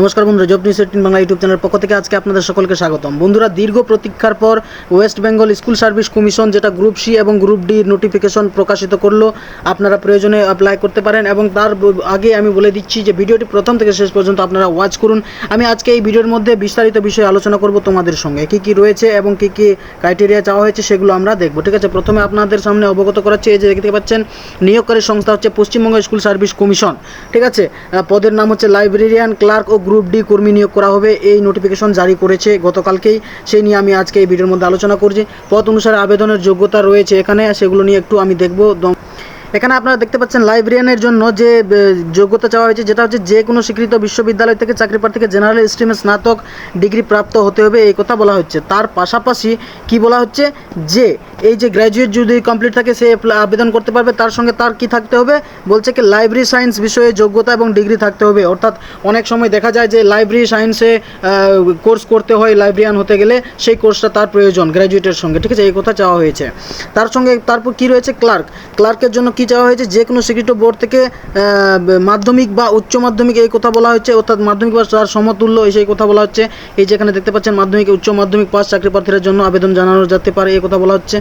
নমস্কার বন্ধুরা job news eighteen Bangla YouTube চ্যানেলের পক্ষ থেকে আজকে আপনাদের সকলকে স্বাগতম। বন্ধুরা, দীর্ঘ প্রতীক্ষার পর West Bengal school service commission যেটা গ্রুপ সি এবং গ্রুপ ডি নোটিফিকেশন প্রকাশিত করল, আপনারা প্রয়োজনে অ্যাপ্লাই করতে পারেন এবং তার আগে আমি বলে দিচ্ছি যে ভিডিওটি প্রথম থেকে শেষ পর্যন্ত আপনারা ওয়াচ করুন। আমি আজকে এই ভিডিওর মধ্যে বিস্তারিত বিষয়ে আলোচনা করব তোমাদের সঙ্গে, কি কি রয়েছে এবং কি কি ক্রাইটেরিয়া চাওয়া হয়েছে সেগুলো আমরা দেখব। ঠিক আছে, প্রথমে আপনাদের সামনে অবগত করাচ্ছি, এই যে দেখতে পাচ্ছেন, নিয়োগকারী সংস্থা হচ্ছে পশ্চিমবঙ্গ স্কুল সার্ভিস কমিশন ঠিক আছে পদের নাম হচ্ছে লাইব্রেরিয়ান ক্লার্ক ও গ্রুপ ডি কর্মী নিয়োগ করা হবে। এই নোটিফিকেশন জারি করেছে গতকালকেই। সেই নিয়ে আমি আজকে এই ভিডিওর মধ্যে আলোচনা করছি। পথ অনুসারে আবেদনের যোগ্যতা রয়েছে এখানে। সেগুলো নিয়ে একটু আমি দেখব। এখানে আপনারা দেখতে পাচ্ছেন লাইব্রেরিয়ানের জন্য যে যোগ্যতা চাওয়া হয়েছে, যেটা হচ্ছে যে কোনো স্বীকৃত বিশ্ববিদ্যালয় থেকে চাকরি প্রার্থীকে জেনারেল স্ট্রিমে স্নাতক ডিগ্রি প্রাপ্ত হতে হবে, এই কথা বলা হচ্ছে। তার পাশাপাশি কি বলা হচ্ছে যে, এই যে গ্র্যাজুয়েট যদি কমপ্লিট থাকে, সে আবেদন করতে পারবে, তার সঙ্গে তার কি থাকতে হবে? বলছে কি লাইব্রেরি সায়েন্স বিষয়ে যোগ্যতা এবং ডিগ্রি থাকতে হবে। অর্থাৎ অনেক সময় দেখা যায় যে লাইব্রেরি সায়েন্সে কোর্স করতে হয় লাইব্রেরিয়ান হতে গেলে, সেই কোর্সটা তার প্রয়োজন গ্র্যাজুয়েটের সঙ্গে। ঠিক আছে, এই কথা চাওয়া হয়েছে। তার সঙ্গে, তারপর কি রয়েছে? ক্লার্ক ক্লার্কের জন্য কি চাওয়া হয়েছে, যে কোনো স্বীকৃত বোর্ড থেকে মাধ্যমিক বা উচ্চ মাধ্যমিক এই কথা বলা হচ্ছে অর্থাৎ মাধ্যমিক বা তার সমতুল্য এই সেই কথা বলা হচ্ছে। এই যেখানে দেখতে পাচ্ছেন, মাধ্যমিক, উচ্চ মাধ্যমিক পাস, চাকরি প্রার্থীদের জন্য আবেদন জানানো যেতে পারে, এই কথা বলা হচ্ছে।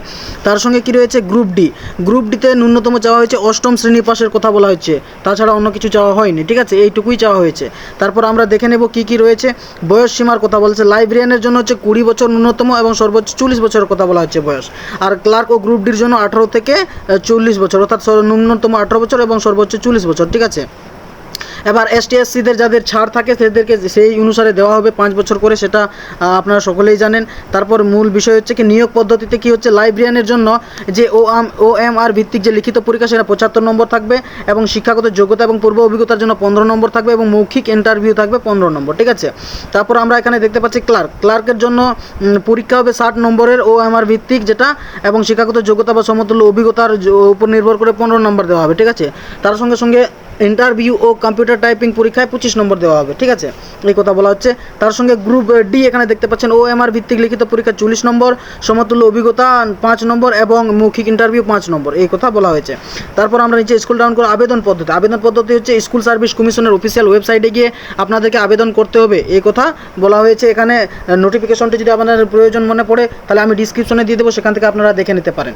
তার সঙ্গে কি রয়েছে? গ্রুপ ডি গ্রুপ ডিতে ন্যূনতম চাওয়া হয়েছে, অষ্টম শ্রেণি পাশের কথা বলা হচ্ছে। তাছাড়া অন্য কিছু চাওয়া হয়নি, ঠিক আছে? এইটুকুই চাওয়া হয়েছে। তারপর আমরা দেখে নেব কি কি রয়েছে। বয়স সীমার কথা বলছে লাইব্রেরিয়ানের জন্য হচ্ছে কুড়ি বছর ন্যূনতম এবং সর্বোচ্চ চল্লিশ বছরের কথা বলা হচ্ছে বয়স। আর ক্লার্ক ও গ্রুপ ডির জন্য আঠারো থেকে চল্লিশ বছর, অর্থাৎ ন্যূনতম আঠারো বছর এবং সর্বোচ্চ চল্লিশ বছর ঠিক আছে? এবার এস টি এসসিদের যাদের ছাড় থাকে, সেদেরকে সেই অনুসারে দেওয়া হবে পাঁচ বছর করে, সেটা আপনারা সকলেই জানেন। তারপর মূল বিষয় হচ্ছে কি, নিয়োগ পদ্ধতিতে কি হচ্ছে লাইব্রেরিয়ানের জন্য যে ও আম ও এম আর ভিত্তিক যে লিখিত পরীক্ষা, সেটা পঁচাত্তর নম্বর থাকবে এবং শিক্ষাগত যোগ্যতা এবং পূর্ব অভিজ্ঞতার জন্য পনেরো নম্বর থাকবে এবং মৌখিক ইন্টারভিউ থাকবে পনেরো নম্বর, ঠিক আছে? তারপর আমরা এখানে দেখতে পাচ্ছি ক্লার্ক ক্লার্কের জন্য পরীক্ষা হবে ষাট নম্বরের ও এম আর ভিত্তিক যেটা এবং শিক্ষাগত যোগ্যতা বা সমতুল্য অভিজ্ঞতার উপর নির্ভর করে পনেরো নম্বর দেওয়া হবে, ঠিক আছে? তার সঙ্গে সঙ্গে ইন্টারভিউ ও কম্পিউটার টাইপিং পরীক্ষায় পঁচিশ নম্বর দেওয়া হবে, ঠিক আছে? এই কথা বলা হচ্ছে। তার সঙ্গে গ্রুপ ডি এখানে দেখতে পাচ্ছেন ও এম আর ভিত্তিক লিখিত পরীক্ষা চল্লিশ নম্বর, সমতুল্য অভিজ্ঞতা পাঁচ নম্বর এবং মৌখিক ইন্টারভিউ পাঁচ নম্বর, এই কথা বলা হয়েছে। তারপর আমরা নিচে স্কুল ডাউন করে আবেদন পদ্ধতি। আবেদন পদ্ধতি হচ্ছে স্কুল সার্ভিস কমিশনের অফিসিয়াল ওয়েবসাইটে গিয়ে আপনাদেরকে আবেদন করতে হবে। এই কথা বলা হয়েছে এখানে। নোটিফিকেশনটি যদি আপনাদের প্রয়োজন মনে পড়ে, তাহলে আমি ডিসক্রিপশনে দিয়ে দেবো, সেখান থেকে আপনারা দেখে নিতে পারেন।